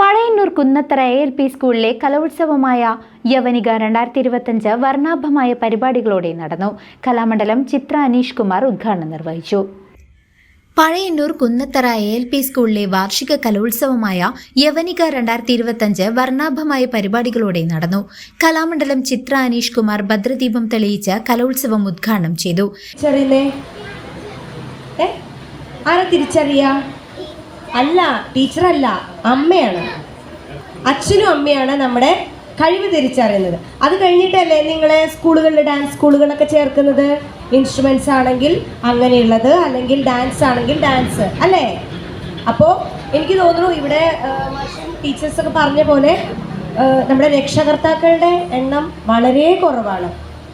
Pazhayannur Kunnathara A L P സ്കൂളിലെ കലോത്സവമായ യവനിക രണ്ടായിരത്തി ഇരുപത്തഞ്ച് വർണാഭമായ പരിപാടികളോടെ നടന്നു. കലാമണ്ഡലം ചിത്ര അനീഷ് കുമാർ ഉദ്ഘാടനം നിർവഹിച്ചു. Pazhayannur Kunnathara A L P സ്കൂളിലെ വാർഷിക കലോത്സവമായ യവനിക രണ്ടായിരത്തി ഇരുപത്തഞ്ച് വർണാഭമായ പരിപാടികളോടെ നടന്നു. കലാമണ്ഡലം ചിത്ര അനീഷ് കുമാർ ഭദ്രദീപം തെളിയിച്ച് കലോത്സവം ഉദ്ഘാടനം ചെയ്തു. ആരെ തിരിച്ചറിയാ? അല്ല ടീച്ചറല്ല അമ്മയാണ്. അച്ഛനും അമ്മയാണ് നമ്മുടെ കഴിവ് തിരിച്ചറിയുന്നത്. അത് കഴിഞ്ഞിട്ടല്ലേ നിങ്ങളെ സ്കൂളുകളിൽ ഡാൻസ് സ്കൂളുകളൊക്കെ ചേർക്കുന്നത്? ഇൻസ്ട്രുമെൻസ് ആണെങ്കിൽ അങ്ങനെയുള്ളത് അല്ലെങ്കിൽ ഡാൻസ് ആണെങ്കിൽ ഡാൻസ് അല്ലേ? അപ്പോൾ എനിക്ക് തോന്നുന്നു ഇവിടെ ടീച്ചേഴ്സൊക്കെ പറഞ്ഞ പോലെ നമ്മുടെ രക്ഷകർത്താക്കളുടെ എണ്ണം വളരെ കുറവാണ്.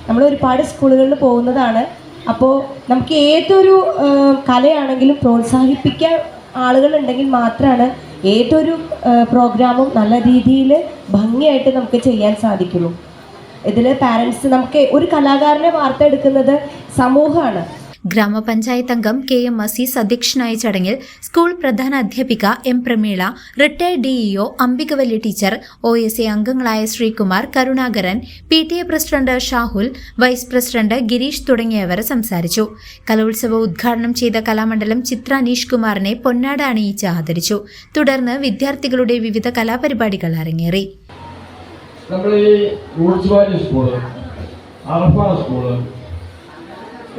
നമ്മൾ ഒരുപാട് സ്കൂളുകളിൽ പോകുന്നതാണ്. അപ്പോൾ നമുക്ക് ഏതൊരു കലയാണെങ്കിലും പ്രോത്സാഹിപ്പിക്കാൻ ആളുകളുണ്ടെങ്കിൽ മാത്രമാണ് ഏതൊരു പ്രോഗ്രാമും നല്ല രീതിയിൽ ഭംഗിയായിട്ട് നമുക്ക് ചെയ്യാൻ സാധിക്കുള്ളൂ. ഇതിൽ പാരൻസ് നമുക്ക് ഒരു കലാകാരനെ വാർത്തെടുക്കുന്നത് സമൂഹമാണ്. ഗ്രാമപഞ്ചായത്ത് അംഗം കെ എം അസീസ് അധ്യക്ഷനായ ചടങ്ങിൽ സ്കൂൾ പ്രധാന അധ്യാപിക M Prameela retired DEO Ambikavalli teacher O S A അംഗങ്ങളായ Sreekumar Karunakaran P T A president Shahul vice president Gireesh തുടങ്ങിയവർ സംസാരിച്ചു. കലോത്സവ ഉദ്ഘാടനം ചെയ്ത കലാമണ്ഡലം ചിത്ര അനീഷ് കുമാറിനെ പൊന്നാട അണിയിച്ച് ആദരിച്ചു. തുടർന്ന് വിദ്യാർത്ഥികളുടെ വിവിധ കലാപരിപാടികൾ അരങ്ങേറി. നമ്മൾ ഈ school school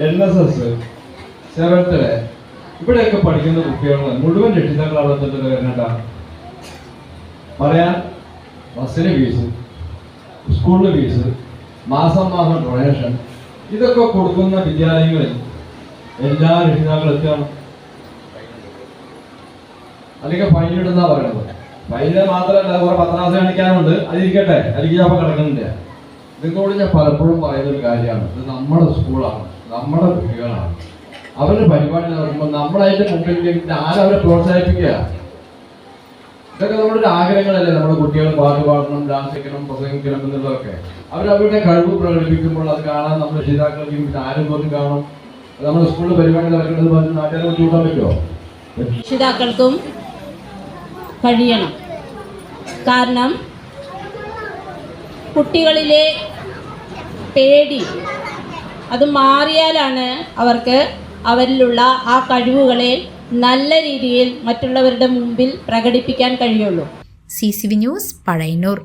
N S S. സെവൻത്തിൽ ഇവിടെയൊക്കെ പഠിക്കുന്ന കുട്ടികൾ മുഴുവൻ രക്ഷിതാക്കൾ അവിടെ തന്നെ വരണ്ട പറയാൻ ബസ്സിന് ഫീസ് സ്കൂളിന് ഫീസ് മാസം മാസം ഡൊണേഷൻ ഇതൊക്കെ കൊടുക്കുന്ന വിദ്യാലയങ്ങളിൽ എല്ലാ രക്ഷിതാക്കളും എത്തണം അല്ലെങ്കിൽ ഫൈൻ ഇടുന്നാ പറയണത്. ഫൈന് മാത്രമല്ല കുറെ പത്രാസ് കാണിക്കാനുണ്ട്. അതിരിക്കട്ടെ. അല്ലെങ്കിൽ ഞാൻ കിടക്കുന്നില്ല. നിങ്ങളോട് ഞാൻ പലപ്പോഴും പറയുന്ന ഒരു കാര്യമാണ്. ഇത് നമ്മുടെ സ്കൂളാണ്. നമ്മുടെ കുട്ടികളാണ്. അവരുടെ പരിപാടി നടക്കുമ്പോൾ നമ്മളതിന്റെ മുമ്പിൽ ആരവരെ പ്രോത്സാഹിപ്പിക്കുക? ഇതൊക്കെ നമ്മുടെ ആഗ്രഹങ്ങളല്ലേ നമ്മുടെ കുട്ടികൾ പാട്ട് പാടണം ഡാൻസ് കളിക്കണം പ്രസംഗിക്കണം എന്നുള്ളതൊക്കെ. അവരവരുടെ കഴിവ് പ്രകടിപ്പിക്കുമ്പോൾ അത് കാണാൻ നമ്മുടെ രക്ഷിതാക്കൾക്കും പിന്നെ ആരും പോലും കാണും. നമ്മുടെ സ്കൂളിൽ പരിപാടി നടക്കുന്നത് പറഞ്ഞ് നാട്ടുകാരെ ബുദ്ധിമുട്ടാൻ പറ്റുമോ? രക്ഷിതാക്കൾക്കും കഴിയണം. കാരണം കുട്ടികളിലെ പേടി അത് മാറിയാലാണ് അവർക്ക് അവരിലുള്ള ആ കഴിവുകളെ നല്ല രീതിയിൽ മറ്റുള്ളവരുടെ മുമ്പിൽ പ്രകടിപ്പിക്കാൻ കഴിയുള്ളൂ. C C V news Pazhayannur.